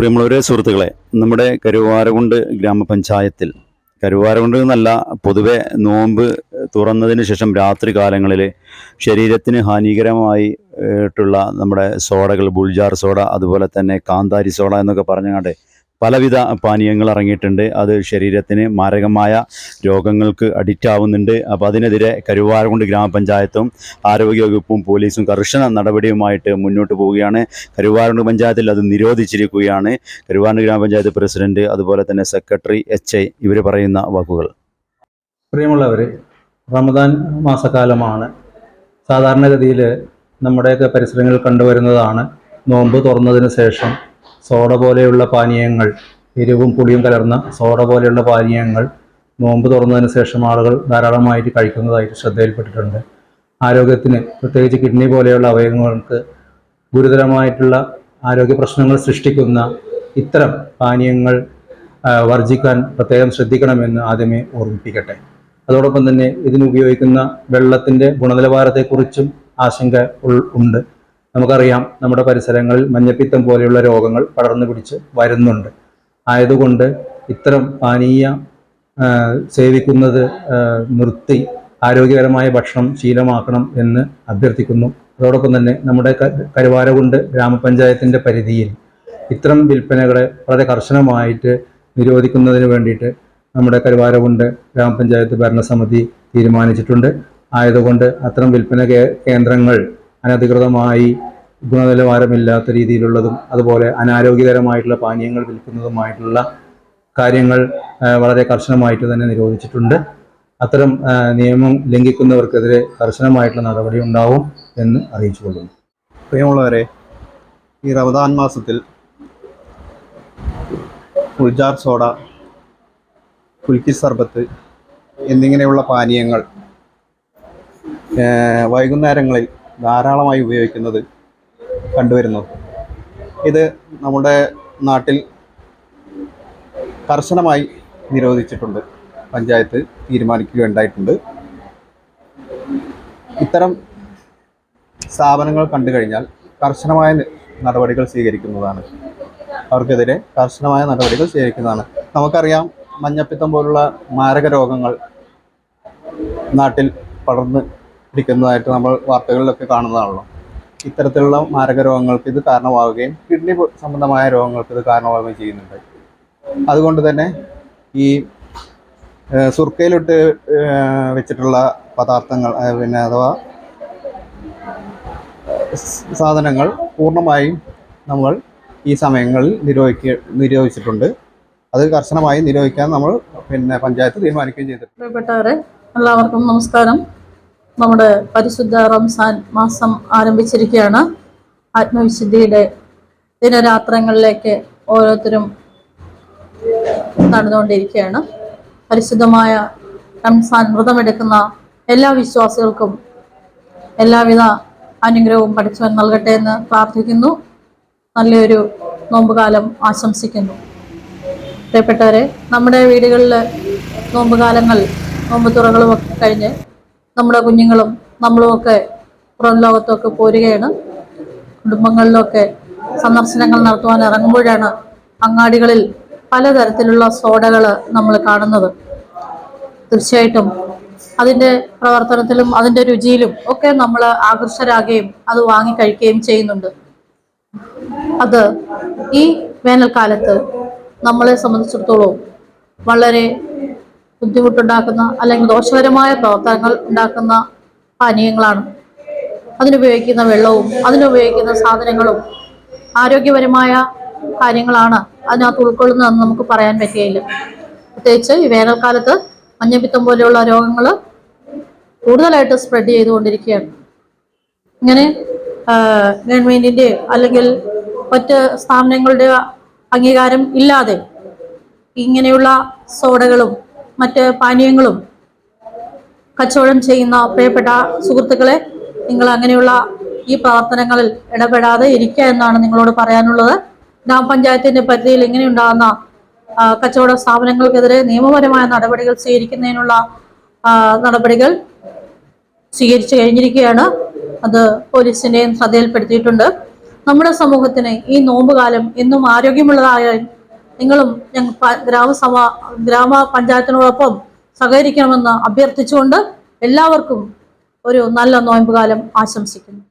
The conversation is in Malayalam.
പ്രിയമുള്ളവരെ സുഹൃത്തുക്കളെ നമ്മുടെ കരുവാരകുണ്ട് ഗ്രാമപഞ്ചായത്തിൽ കരുവാരകുണ്ട് എന്നല്ല പൊതുവെ നോമ്പ് തുറന്നതിന് ശേഷം രാത്രി കാലങ്ങളിൽ ശരീരത്തിന് ഹാനികരമായി ട്ടുള്ള നമ്മുടെ സോഡകൾ ബുൾജാർ സോഡ അതുപോലെ തന്നെ കാന്താരി സോഡ എന്നൊക്കെ പറഞ്ഞങ്ങാണ്ട് പലവിധ പാനീയങ്ങൾ ഇറങ്ങിയിട്ടുണ്ട് അത് ശരീരത്തിന് മാരകമായ രോഗങ്ങൾക്ക് അഡിക്റ്റ് ആവുന്നുണ്ട്. അപ്പോൾ അതിനെതിരെ കരുവാരകുണ്ട് ഗ്രാമപഞ്ചായത്തും ആരോഗ്യവകുപ്പും പോലീസും കർശന നടപടിയുമായിട്ട് മുന്നോട്ട് പോവുകയാണ്. കരുവാരകുണ്ട് പഞ്ചായത്തിൽ അത് നിരോധിച്ചിരിക്കുകയാണ്. കരുവാരകുണ്ട് ഗ്രാമപഞ്ചായത്ത് പ്രസിഡന്റ് അതുപോലെ തന്നെ സെക്രട്ടറി എച്ച് ഐ ഇവർ പറയുന്ന വാക്കുകൾ. പ്രിയമുള്ളവർ റമദാൻ മാസക്കാലമാണ്. സാധാരണഗതിയിൽ നമ്മുടെയൊക്കെ പരിസരങ്ങളിൽ കണ്ടുവരുന്നതാണ്. നോമ്പ് തുറന്നതിന് ശേഷം സോഡ പോലെയുള്ള പാനീയങ്ങൾ എരിവും പുളിയും കലർന്ന സോഡ പോലെയുള്ള പാനീയങ്ങൾ നോമ്പ് തുറന്നതിന് ശേഷം ആളുകൾ ധാരാളമായിട്ട് കഴിക്കുന്നതായിട്ട് ശ്രദ്ധയിൽപ്പെട്ടിട്ടുണ്ട്. ആരോഗ്യത്തിന് പ്രത്യേകിച്ച് കിഡ്നി പോലെയുള്ള അവയവങ്ങൾക്ക് ഗുരുതരമായിട്ടുള്ള ആരോഗ്യ പ്രശ്നങ്ങൾ സൃഷ്ടിക്കുന്ന ഇത്തരം പാനീയങ്ങൾ വർജിക്കാൻ പ്രത്യേകം ശ്രദ്ധിക്കണമെന്ന് ആദ്യമേ ഓർമ്മിപ്പിക്കട്ടെ. അതോടൊപ്പം തന്നെ ഇതിന് ഉപയോഗിക്കുന്ന വെള്ളത്തിന്റെ ഗുണനിലവാരത്തെക്കുറിച്ചും ആശങ്ക ഉണ്ട്. നമുക്കറിയാം നമ്മുടെ പരിസരങ്ങളിൽ മഞ്ഞപ്പിത്തം പോലെയുള്ള രോഗങ്ങൾ പടർന്നു പിടിച്ച് വരുന്നുണ്ട്. ആയതുകൊണ്ട് ഇത്തരം പാനീയ സേവിക്കുന്നത് നിർത്തി ആരോഗ്യകരമായ ഭക്ഷണം ശീലമാക്കണം എന്ന് അഭ്യർത്ഥിക്കുന്നു. അതോടൊപ്പം തന്നെ നമ്മുടെ കരുവാരകുണ്ട് ഗ്രാമപഞ്ചായത്തിന്റെ പരിധിയിൽ ഇത്തരം വിൽപ്പനകളെ വളരെ കർശനമായിട്ട് നിരോധിക്കുന്നതിന് വേണ്ടിയിട്ട് നമ്മുടെ കരുവാരകുണ്ട് ഗ്രാമപഞ്ചായത്ത് ഭരണസമിതി തീരുമാനിച്ചിട്ടുണ്ട്. ആയതുകൊണ്ട് അത്തരം വിൽപ്പന കേന്ദ്രങ്ങൾ അനധികൃതമായി ഗുണനിലവാരമില്ലാത്ത രീതിയിലുള്ളതും അതുപോലെ അനാരോഗ്യകരമായിട്ടുള്ള പാനീയങ്ങൾ വിൽക്കുന്നതുമായിട്ടുള്ള കാര്യങ്ങൾ വളരെ കർശനമായിട്ട് തന്നെ നിരോധിച്ചിട്ടുണ്ട്. അത്തരം നിയമം ലംഘിക്കുന്നവർക്കെതിരെ കർശനമായിട്ടുള്ള നടപടി ഉണ്ടാവും എന്ന് അറിയിച്ചു കൊള്ളുന്നു പ്രിയമുള്ളവരെ ഈ റവദാൻ മാസത്തിൽ ഉൾജാർ സോഡ കുൽക്കി സർബത്ത് എന്നിങ്ങനെയുള്ള പാനീയങ്ങൾ വൈകുന്നേരങ്ങളിൽ ധാരാളമായി ഉപയോഗിക്കുന്നത് കണ്ടുവരുന്നു. ഇത് നമ്മുടെ നാട്ടിൽ കർശനമായി നിരോധിച്ചിട്ടുണ്ട്. പഞ്ചായത്ത് തീരുമാനിക്കുകയുണ്ടായിട്ടുണ്ട്. ഇത്തരം സ്ഥാപനങ്ങൾ കണ്ടു കഴിഞ്ഞാൽ കർശനമായ നടപടികൾ സ്വീകരിക്കുന്നതാണ്. അവർക്കെതിരെ കർശനമായ നടപടികൾ സ്വീകരിക്കുന്നതാണ്. നമുക്കറിയാം മഞ്ഞപ്പിത്തം പോലുള്ള മാരക രോഗങ്ങൾ നാട്ടിൽ പടർന്ന് പിടിക്കുന്നതായിട്ട് നമ്മൾ വാർത്തകളിലൊക്കെ കാണുന്നതാണല്ലോ. ഇത്തരത്തിലുള്ള മാരക രോഗങ്ങൾക്ക് ഇത് കാരണമാവുകയും കിഡ്നി സംബന്ധമായ രോഗങ്ങൾക്ക് ഇത് കാരണമാവുകയും ചെയ്യുന്നുണ്ട്. അതുകൊണ്ട് തന്നെ ഈ സുർക്കയിലിട്ട് വെച്ചിട്ടുള്ള പദാർത്ഥങ്ങൾ പിന്നെ അഥവാ സാധനങ്ങൾ പൂർണമായും നമ്മൾ ഈ സമയങ്ങളിൽ നിരോധിക്ക നിരോധിച്ചിട്ടുണ്ട്. അത് കർശനമായി നിരോധിക്കാൻ നമ്മൾ പിന്നെ പഞ്ചായത്ത് തീരുമാനിക്കുകയും ചെയ്തിട്ടുണ്ട്. പ്രിയപ്പെട്ടവരെ എല്ലാവർക്കും നമസ്കാരം. നമ്മുടെ പരിശുദ്ധ റംസാൻ മാസം ആരംഭിച്ചിരിക്കുകയാണ്. ആത്മവിശുദ്ധിയുടെ ദിനരാത്രങ്ങളിലേക്ക് ഓരോരുത്തരും നടന്നുകൊണ്ടിരിക്കുകയാണ്. പരിശുദ്ധമായ റംസാൻ വ്രതമെടുക്കുന്ന എല്ലാ വിശ്വാസികൾക്കും എല്ലാവിധ അനുഗ്രഹവും പഠിച്ചവൻ നൽകട്ടെ എന്ന് പ്രാർത്ഥിക്കുന്നു. നല്ലൊരു നോമ്പുകാലം ആശംസിക്കുന്നു. പ്രിയപ്പെട്ടവരെ നമ്മുടെ വീടുകളിൽ നോമ്പുകാലങ്ങൾ നോമ്പ് തുറകളും ഒക്കെ കഴിഞ്ഞ് നമ്മുടെ കുഞ്ഞുങ്ങളും നമ്മളുമൊക്കെ പുറം ലോകത്തൊക്കെ പോരുകയാണ്. കുടുംബങ്ങളിലൊക്കെ സന്ദർശനങ്ങൾ നടത്തുവാൻ ഇറങ്ങുമ്പോഴാണ് അങ്ങാടികളിൽ പലതരത്തിലുള്ള സോഡകൾ നമ്മൾ കാണുന്നത്. തീർച്ചയായിട്ടും അതിന്റെ പ്രവർത്തനത്തിലും അതിന്റെ രുചിയിലും ഒക്കെ നമ്മൾ ആകർഷരാകുകയും അത് വാങ്ങി കഴിക്കുകയും ചെയ്യുന്നുണ്ട്. അത് ഈ വേനൽക്കാലത്ത് നമ്മളെ സംബന്ധിച്ചിടത്തോളം വളരെ ബുദ്ധിമുട്ടുണ്ടാക്കുന്ന അല്ലെങ്കിൽ ദോഷകരമായ പ്രവർത്തനങ്ങൾ ഉണ്ടാക്കുന്ന പാനീയങ്ങളാണ്. അതിനുപയോഗിക്കുന്ന വെള്ളവും അതിനുപയോഗിക്കുന്ന സാധനങ്ങളും ആരോഗ്യപരമായ കാര്യങ്ങളാണ് അതിനകത്ത് ഉൾക്കൊള്ളുന്നതെന്ന് നമുക്ക് പറയാൻ പറ്റുകയില്ല. പ്രത്യേകിച്ച് ഈ വേനൽക്കാലത്ത് മഞ്ഞപ്പിത്തം പോലെയുള്ള രോഗങ്ങൾ കൂടുതലായിട്ട് സ്പ്രെഡ് ചെയ്തുകൊണ്ടിരിക്കുകയാണ്. ഇങ്ങനെ ഗവൺമെന്റിന്റെ അല്ലെങ്കിൽ മറ്റ് സ്ഥാപനങ്ങളുടെ അംഗീകാരം ഇല്ലാതെ ഇങ്ങനെയുള്ള സോഡകളും മറ്റ് പാനീയങ്ങളും കച്ചവടം ചെയ്യുന്ന പ്രിയപ്പെട്ട സുഹൃത്തുക്കളെ നിങ്ങൾ അങ്ങനെയുള്ള ഈ പ്രവർത്തനങ്ങളിൽ ഇടപെടാതെ ഇരിക്കുക എന്നാണ് നിങ്ങളോട് പറയാനുള്ളത്. ഗ്രാമപഞ്ചായത്തിന്റെ പരിധിയിൽ ഇങ്ങനെയുണ്ടാകുന്ന കച്ചവട സ്ഥാപനങ്ങൾക്കെതിരെ നിയമപരമായ നടപടികൾ സ്വീകരിക്കുന്നതിനുള്ള നടപടികൾ സ്വീകരിച്ചു കഴിഞ്ഞിരിക്കുകയാണ്. അത് പോലീസിന്റെയും ശ്രദ്ധയിൽപ്പെടുത്തിയിട്ടുണ്ട്. നമ്മുടെ സമൂഹത്തിന് ഈ നോമ്പുകാലം എന്നും ആരോഗ്യമുള്ളതായ നിങ്ങളും ഗ്രാമസഭ ഗ്രാമ പഞ്ചായത്തിനോടൊപ്പം സഹകരിക്കണമെന്ന് അഭ്യർത്ഥിച്ചുകൊണ്ട് എല്ലാവർക്കും ഒരു നല്ല നോയമ്പുകാലം ആശംസിക്കുന്നു.